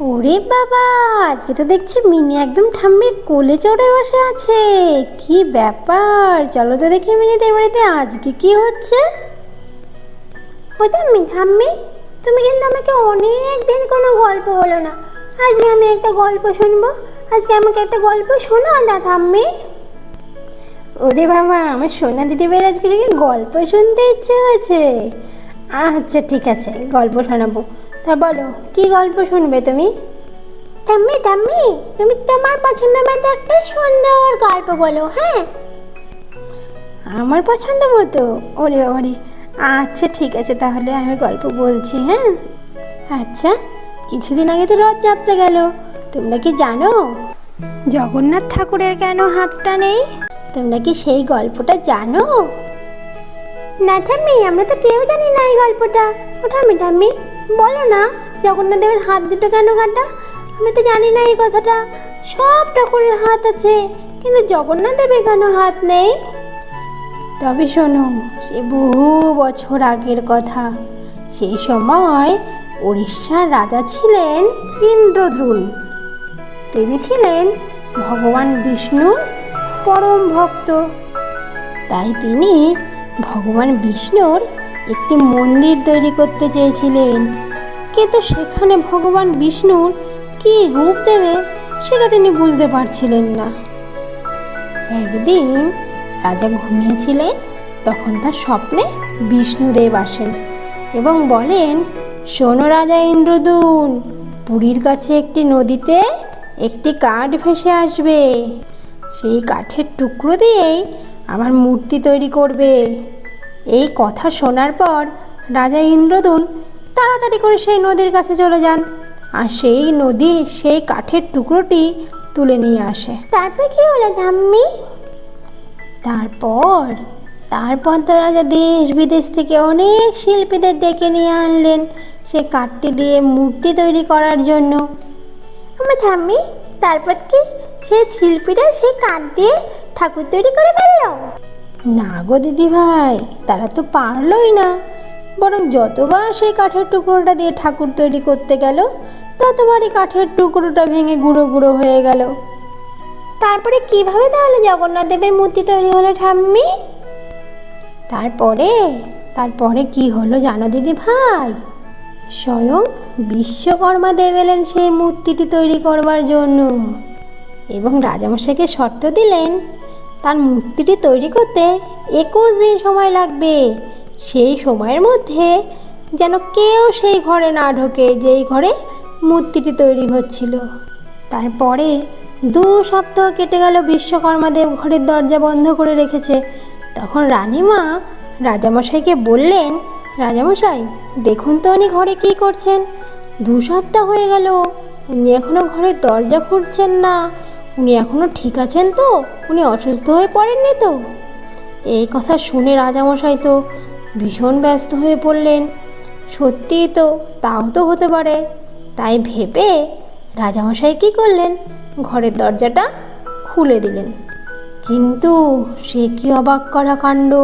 ওরে বাবা, আজকে তো দেখছি মিনি একদম ঠাম্মির কোলে চড়ে বসে আছে। কি ব্যাপার? চলো তো দেখি মিনিদের বাড়িতে আজকে কি হচ্ছে। ও ঠাম্মি ঠাম্মি, তুমি কিন্তু আমাকে অনেক দিন কোনো গল্প বলো না। আজকে আমি একটা গল্প শুনব। আজকে আমাকে একটা গল্প শোনাও না ঠাম্মি। ওরে বাবা, আমার সোনা বের আজকে গল্প শুনতে ইচ্ছে হয়েছে। আচ্ছা ঠিক আছে, গল্প শোনাবো। তা বলো কি গল্প শুনবে তুমি? তাম্মি তাম্মি তুমি তোমার পছন্দ মতো একটা সুন্দর গল্প বলো হ্যাঁ? আমার পছন্দ মতো? ওরে ওরে। আচ্ছা ঠিক আছে তাহলে আমি গল্প বলছি হ্যাঁ? আচ্ছা কিছুদিন আগে তো রথযাত্রা গেল। তোমরা কি জানো? জগন্নাথ ঠাকুরের কেন হাতটা নেই? তোমরা কি সেই গল্পটা জানো? না ঠাম্মি আমরা তো কেউ জানি না এই গল্পটা। ও ঠাম্মি ঠাম্মি। বলো না জগন্নাথ দেবের হাত দুটো কেন কাটা? আমি তো জানি না এই কথাটা। সব ঠাকুরের হাত আছে, কিন্তু জগন্নাথ দেবের কেন হাত নেই? তবে শোনো, সে বহু বছর আগের কথা। সেই সময় উড়িষ্যার রাজা ছিলেন ইন্দ্রদ্রুন তিনি ছিলেন ভগবান বিষ্ণুর পরম ভক্ত। তাই তিনি ভগবান বিষ্ণুর একটি মন্দির তৈরি করতে চেয়েছিলেন। কিন্তু সেখানে ভগবান বিষ্ণুর কী রূপ দেবে, সেটা তিনি বুঝতে পারছিলেন না। একদিন রাজা ঘুমিয়েছিলেন, তখন তার স্বপ্নে বিষ্ণুদেব আসেন এবং বলেন, শোনো রাজা ইন্দ্রদূন, পুরীর কাছে একটি নদীতে একটি কাঠ ভেসে আসবে। সেই কাঠের টুকরো দিয়েই আমার মূর্তি তৈরি করবে। এই কথা শোনার পর রাজা ইন্দ্রদুন তাড়াতাড়ি করে সেই নদীর কাছে চলে যান। আর সেই নদী সেই কাঠের টুকরোটি তুলে নিয়ে আসে। তারপর কি হলো ধাম্মি? তারপর তারপর তো রাজা দেশ বিদেশ থেকে অনেক শিল্পীদের ডেকে নিয়ে আনলেন সে কাঠটি দিয়ে মূর্তি তৈরি করার জন্য। আমার ঠাম্মি তারপর কি সেই শিল্পীরা সেই কাঠ দিয়ে ঠাকুর তৈরি করে ফেলল? না গো দিদি ভাই, তারা তো পারলই না। বরং যতবার সেই কাঠের টুকরোটা দিয়ে ঠাকুর তৈরি করতে গেল, ততবারই কাঠের টুকরোটা ভেঙে গুঁড়ো গুঁড়ো হয়ে গেল। তারপরে কীভাবে তাহলে জগন্নাথ দেবের মূর্তি তৈরি হলো ঠাম্মি? তারপরে তারপরে কি হলো জানো দিদি ভাই? স্বয়ং বিশ্বকর্মা দেব এলেন সেই মূর্তিটি তৈরি করবার জন্য। এবং রাজামশাইকে শর্ত দিলেন তার মূর্তিটি তৈরি করতে একুশ দিন সময় লাগবে। সেই সময়ের মধ্যে যেন কেউ সেই ঘরে না ঢোকে যেই ঘরে মূর্তিটি তৈরি হচ্ছিল। তারপরে দু সপ্তাহ কেটে গেল বিশ্বকর্মা দেব ঘরের দরজা বন্ধ করে রেখেছে। তখন রানীমা রাজামশাইকে বললেন, রাজামশাই, দেখুন তো উনি ঘরে কী করছেন। দু সপ্তাহ হয়ে গেল, উনি এখনও ঘরের দরজা খুঁজছেন না। উনি এখনও ঠিক আছেন তো? উনি অসুস্থ হয়ে পড়েননি তো? এই কথা শুনে রাজামশাই তো ভীষণ ব্যস্ত হয়ে পড়লেন। সত্যিই তো তাও তো হতে পারে। তাই ভেবে রাজামশাই কী করলেন? ঘরের দরজাটা খুলে দিলেন। কিন্তু সে কি অবাক করা কাণ্ড?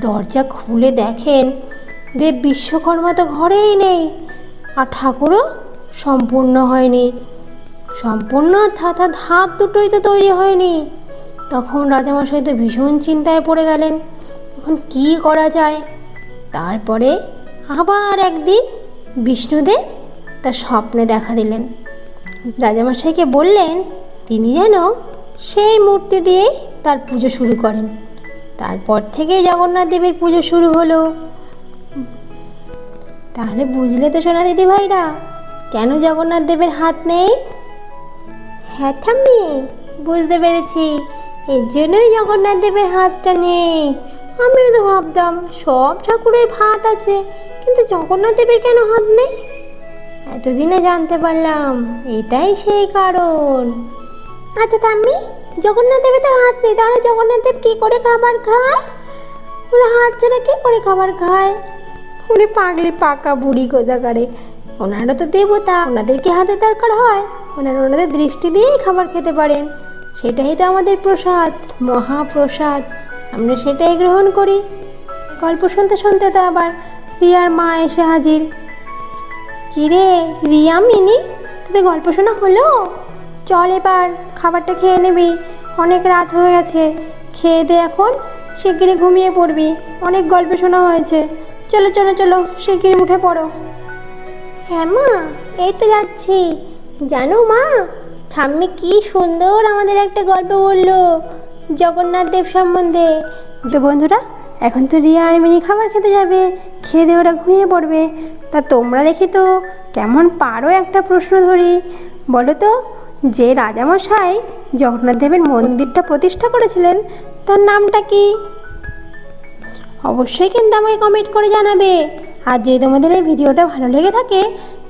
দরজা খুলে দেখেন দেব বিশ্বকর্মা তো ঘরেই নেই আর ঠাকুরও সম্পূর্ণ হয়নি। সম্পূর্ণ অর্থাৎ হাত দুটোই তো তৈরি হয়নি। তখন রাজামশাই তো ভীষণ চিন্তায় পড়ে গেলেন, এখন কি করা যায়? তারপরে আবার একদিন বিষ্ণুদেব তার স্বপ্নে দেখা দিলেন। রাজামশাইকে বললেন, তিনি যেন সেই মূর্তি দিয়ে তার পুজো শুরু করেন। তারপর থেকেই জগন্নাথ দেবের পুজো শুরু হলো। তাহলে বুঝলে তো সোনা দিদি ভাইরা কেন জগন্নাথ দেবের হাত নেই? হ্যাঁ ঠাম্মি, বুঝতে পেরেছি। এর জন্যই জগন্নাথ দেবের হাতটা নেই। আমিও তো ভাবতাম সব ঠাকুরের হাত আছে, কিন্তু জগন্নাথ দেবের কেন হাত নেই? এতদিনে জানতে পারলাম, এটাই সেই কারণ। আচ্ছা তাম্মি জগন্নাথ দেবের তো হাত নেই, তাহলে জগন্নাথ দেব কী করে খাবার খায়? ওরা হাত ছাড়া কী করে খাবার খায়? উনি পাগলি পাকা বুড়ি কোথাকারে। ওনারা তো দেবতা ওনাদের কি হাতে দরকার হয়। ওনারা ওনাদের দৃষ্টি দিয়েই খাবার খেতে পারেন। সেটাই তো আমাদের প্রসাদ, মহাপ্রসাদ। আমরা সেটাই গ্রহণ করি। গল্প শুনতে শুনতে তো আবার রিয়ার মা এসে হাজির। কিরে, রিয়া, মিনি, তোদের গল্প শোনা হলো? চল এবার, খাবারটা খেয়ে নিবি। অনেক রাত হয়ে গেছে। খেয়ে দে এখন, শিগগিরই ঘুমিয়ে পড়বি। অনেক গল্প শোনা হয়েছে। চলো চলো চলো, শিগগিরই উঠে পড়ো। হ্যাঁ মা এই তো যাচ্ছি। জানো মা ঠাম্মি কি সুন্দর আমাদের একটা গল্প বলল জগন্নাথ দেব সম্বন্ধে। তো বন্ধুরা এখন তো রিয়া আর মিনি খাবার খেতে যাবে খেয়ে দিয়ে ওরা ঘুমিয়ে পড়বে। তা তোমরা দেখি তো কেমন পারো একটা প্রশ্ন ধরি। বলো তো যে রাজামশাই জগন্নাথ দেবের মন্দিরটা প্রতিষ্ঠা করেছিলেন তার নামটা কি? অবশ্যই কিন্তু আমাকে কমেন্ট করে জানাবে। আর যদি তোমাদের এই ভিডিওটা ভালো লেগে থাকে,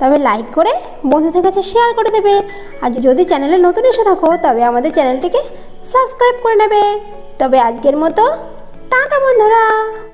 তবে লাইক করে বন্ধুদের কাছে শেয়ার করে দেবে। আর যদি চ্যানেলে নতুন এসে থাকো, তবে আমাদের চ্যানেলটিকে সাবস্ক্রাইব করে নেবে। তবে আজকের মতো, টাটা বন্ধুরা।